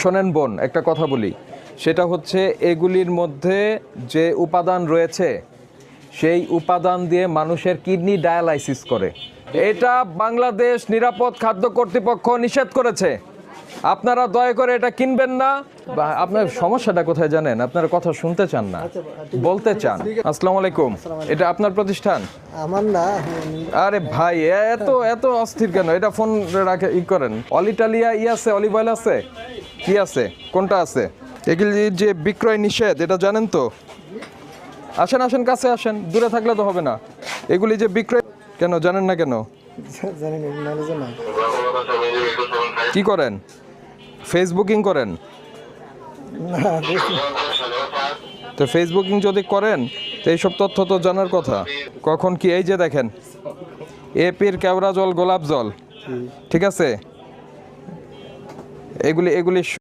শোনেন বোন একটা কথা বলি। সেটা হচ্ছে এগুলির মধ্যে যে উপাদান রয়েছে সেই উপাদান দিয়ে মানুষের কিডনি ডায়ালাইসিস করে। এটা বাংলাদেশ নিরাপদ খাদ্য কর্তৃপক্ষ নিষেধ করেছে। আপনারা দয়া করে এটা কিনবেন না। আপনার সমস্যাটা কোথায় জানেন? আপনারা কথা শুনতে চান না। বলতে চান। আসসালামু আলাইকুম। এটা আপনার প্রতিষ্ঠান? আমার না আরে ভাই এত এত অস্থির কেন? এটা ফোন রাখে ই করেন। অলিটালিয়া ই আছে অলিভ অয়েল আছে? কি আছে? কোনটা আছে? এগুলি যে বিক্রয় নিষেধ এটা জানেন তো? আসেন আসেন কাছে আসেন দূরে থাকলে তো হবে না। এগুলি যে বিক্রয় কেন জানেন না কেন? কি করেন? ফেসবুকিং করেন? তো ফেসবুকিং যদি করেন তো এইসব তথ্য তো জানার কথা। কখন কি এই যে দেখেন এপির কেওড়া জল গোলাপ জল। ঠিক আছে? এগুলি এগুলি